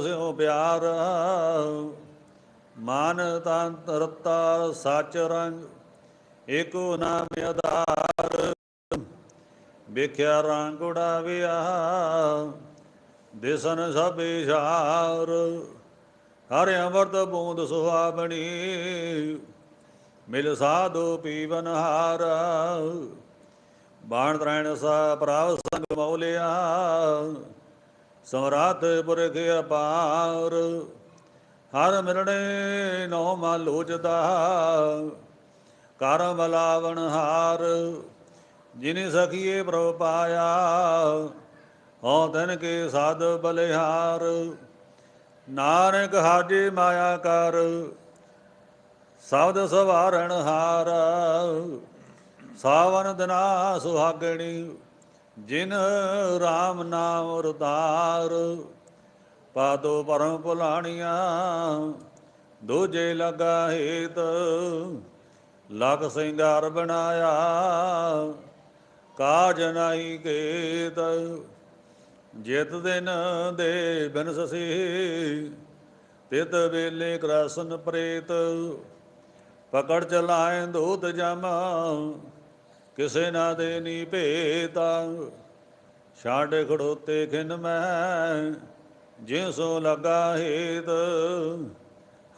ਸਿਉ ਪਿਆਰ, ਮਨ ਤਨ ਰਤਾ ਸਚ ਰੰਗ, ਏਕੋ ਨਾਮ ਆਧਾਰ। ਵੇਖਿਆ ਰੰਗ ਉਡਾਵਿਆ, ਦਿਸਨ ਸਭ ਇਸ਼ਾਰ ਹਰਿ ਅਮਰਤ ਬੂੰਦ ਸੁਹਾਵਣੀ, ਮਿਲ ਸਾਧੂ ਪੀਵਨ ਹਾਰ। ਬਾਣ ਤ੍ਰੈਣ ਸਾ ਪ੍ਰਾਵ ਸੰਗ ਮੌਲਿਆ ਸਮਰਾਤ ਪੁਰਖ ਅਪਾਰ, ਹਰ ਮਿਲਣੇ ਨੋ ਮਨ ਲੋਚਦਾ ਕਰ ਹਾਰ, ਜਿਨੇ ਸਖੀਏ ਪ੍ਰਭ ਪਾਇਆ, ਹਉ ਤਨ ਕੇ ਸਾਧ ਬਲਿਹਾਰ। ਨਾਨਕ ਹਾਜੇ ਮਾਇਆ ਕਰ, ਸਬਦ ਸਵਾਰਣ ਹਾਰ। ਸਾਵਨ ਦਿਨਾ ਸੁਹਾਗਣੀ ਜਿਨ RAM ਨਾਮ ਰਤਾਰ ਪਾਦੋ ਪਰਮ ਭੁਲਾਣੀਆਂ ਦੂਜੇ ਲਗਾ ਹੇਤ ਲਗ ਸਿੰਗਾਰ ਬਣਾਇਆ, ਕਾਜ ਨਾਹੀ ਕੇਤ, ਜਿਤ ਦਿਨ ਦੇ ਬਿਨਸਸੀ ਤਿਤ ਵੇਲੇ ਕ੍ਰਸ਼ਨ ਪ੍ਰੇਤ, ਪਕੜ ਚਲਾਏ ਦੂਤ ਜਮ ਕਿਸੇ ਨਾ ਦੇ ਨੀ ਭੇਤਾ ਛਾੜ ਖੜੋਤੇ ਖਿਨ ਮੈਂ ਜਿਉ ਸੋ ਲਗਾ ਹੇਤ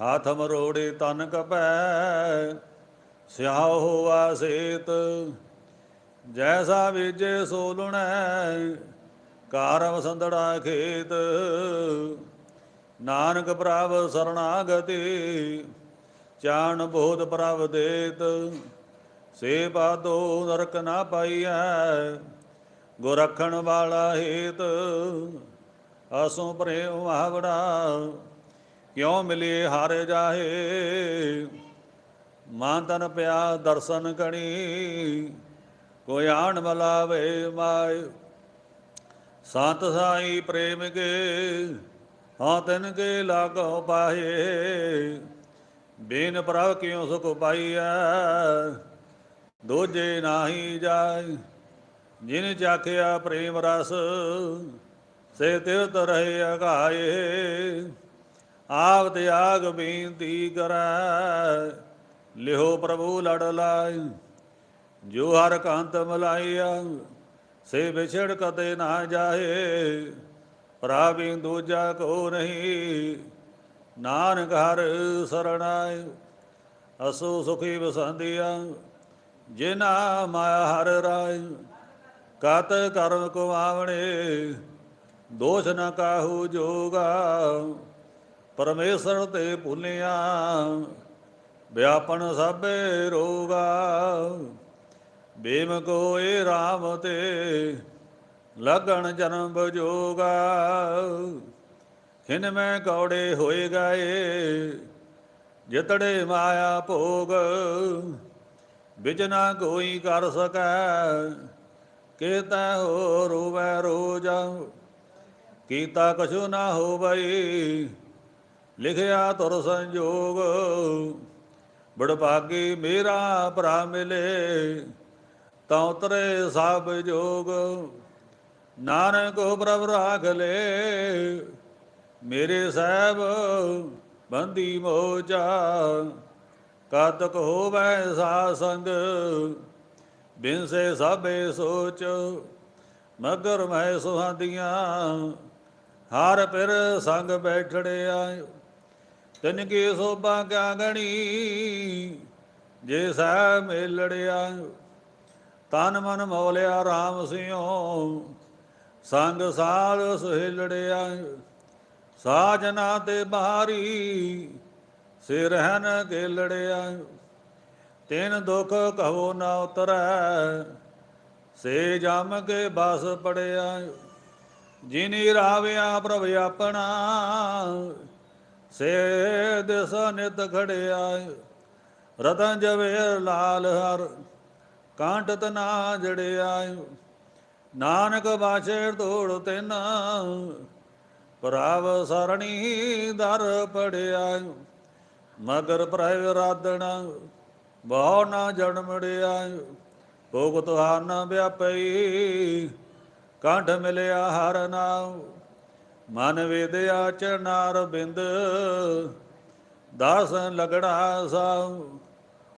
ਹੱਥ ਮਰੋੜੇ ਤਨ ਕਪੈ ਸਿਆਹ ਹੋਆ ਸੇਤ। ਜੈਸਾ ਵਿਜੇ ਸੋ ਲੁਣੈ ਕਾਰਮ ਸੰਦੜਾ ਖੇਤ। ਨਾਨਕ ਪ੍ਰਭ ਸਰਣਾਗਤੀ, ਚਾਣ ਬੋਧ ਪ੍ਰਭ ਦੇਤ। ਸੇਵਾ ਦੋ ਨਰਕ ਨਾ ਪਾਈਐ ਗੁਰ ਰਖਣ ਵਾਲਾ ਹੇਤ ਆਸੋਂ ਪ੍ਰੇਮ ਮਹਾਵੜਾ ਕਿਉ ਮਿਲੇ ਹਾਰੇ ਜਾਹੇ? ਮਾਂ ਤਨ ਪਿਆ ਦਰਸ਼ਨ ਕਣੀ, ਕੋਈ ਆਣ ਮਲਾਵੇ ਮਾਇ ਸੰਤ ਸਾਈ ਪ੍ਰੇਮ ਕੇ, ਹਾਂ ਤਨ ਕੇ ਲਾਗੋ ਪਾਹੇ। ਬੇਨ ਪ੍ਰਭ ਕਿਉ ਸੁਖ ਪਾਈਐ? ਦੋਜੇ ਨਾਹੀ ਜਾਏ, ਜਿਨ ਚਾਖਿਆ ਪ੍ਰੇਮ ਰਸ, ਸੇ ਤਿਵਤ ਰਹੇ ਅਗਾਏ। ਆਪ ਤਿਆਗ ਬੇਨਤੀ ਕਰੈ, ਲਿਹੋ ਪ੍ਰਭੂ ਲੜ ਲਾਇ ਜੋ ਹਰ ਕੰਤ ਮਲਾਈਆ ਸੇ ਵਿਛੜ ਕਤੇ ਨਾ ਜਾਏ। ਪ੍ਰਾਪਿ ਦੂਜਾ ਕੋ ਨਹੀਂ, ਨਾਨਕ ਹਰ ਸਰਣਾਇ ਅਸੋ ਸੁਖੀ ਵਸੰਦਿਆ ਜਿਨਾ ਮਾਇਆ ਹਰ ਰਾਇ ਕਤ ਕਰਮ ਕੋ ਆਵਣੇ, ਦੋਸ਼ ਨ ਕਾਹੂ ਜੋਗਾ। ਪਰਮੇਸ਼ਰ ਤੇ ਭੁੱਲਿਆ, ਵਿਆਪਨ ਸਭੇ ਰੋਗਾ। ਬੇਮ ਕੋਏ RAM ਤੇ ਲਗਣ ਜਨਮ ਬਜੋਗਾ। ਹਿਨ ਮੈਂ ਕੌੜੇ ਹੋਏ ਗਏ, ਜਿਤੜੇ ਮਾਇਆ ਭੋਗ। ਬਿਜਨਾ ਕੋਈ ਕਰ ਸਕੈ, ਕੀਤਾ ਹੋ ਰੋਵੈ ਰੋਜਾ। ਕੀਤਾ ਕਛੁ ਨਾ ਹੋਵਈ, ਲਿਖਿਆ ਤੁਰ ਸੰਜੋਗ। ਬੜ ਮੇਰਾ ਭਰਾ ਮਿਲੇ, ਤਾਂ ਉਤਰੇ ਸਭ ਜੋਗ। ਨਾਨਕ ਪ੍ਰਭ ਰਾਖ ਲੈ, ਮੇਰੇ ਸਾਹਿਬ ਬੰਦੀ ਮੋਚਾ। ਕਾਤਕ ਹੋਵੈ ਸਾ ਸੰਗ ਬਿਨਸੇ ਸਾਬੇ ਸੋਚ, ਮਗਰ ਮੈਂ ਸੁਹਾਦੀਆਂ, ਹਰ ਪਿਰ ਸੰਗ ਬੈਠੜਿਆ। ਤਿਨ ਕੀ ਸੋਭਾ ਕਿਆ ਗਣੀ, ਜੇ ਸਹਿ ਮੇਲੜਿਆ। ਤਨ ਮਨ ਮੌਲਿਆ RAM ਸਿਓ ਸੰਗ ਸਾਲ ਸੁਹਿਲੜਿਆ। ਸਾਜਨਾ ਤੇ ਬਾਹਰੀ ਸਿਰ ਰਹਿਨ ਕੇ ਲੜਿਆ ਤਿਨ ਦੁਖ ਕਹੋ ਨਾ ਉਤਰੈ ਸੇ ਜਮ ਕੇ ਬਸ ਪੜਿਆ, ਜਿਨੀ ਰਾਵਿਆ ਪ੍ਰਭ ਆਪਣਾ ਸੇ ਦਿਸ ਨਿਤ ਖੜਿਆ, ਰਤਨ ਜਵੇ ਲਾਲ ਹਰ, ਕਾਂਟਤ ਨਾ ਜੜਿਆ, ਨਾਨਕ ਬਾਛੇ ਤੋੜ ਤਿਨ ਪ੍ਰਭ ਸਰਣੀ ਦਰ ਪੜਿਆ। ਮਗਰ ਪ੍ਰਭ ਰਾਦਣਾ ਬਹੁ ਨਾ ਜਨਮੜਿਆ ਭੋਗ ਤੁਹਾਰ ਨਾ ਵਿਆਪਈ, ਕੰਠ ਮਿਲਿਆ ਹਰ ਨਾਮ ਮਨ ਵਿਦਿਆ ਚਨਾਰ ਬਿੰਦ ਦਾਸ ਲਗੜਾ ਸਾਉ।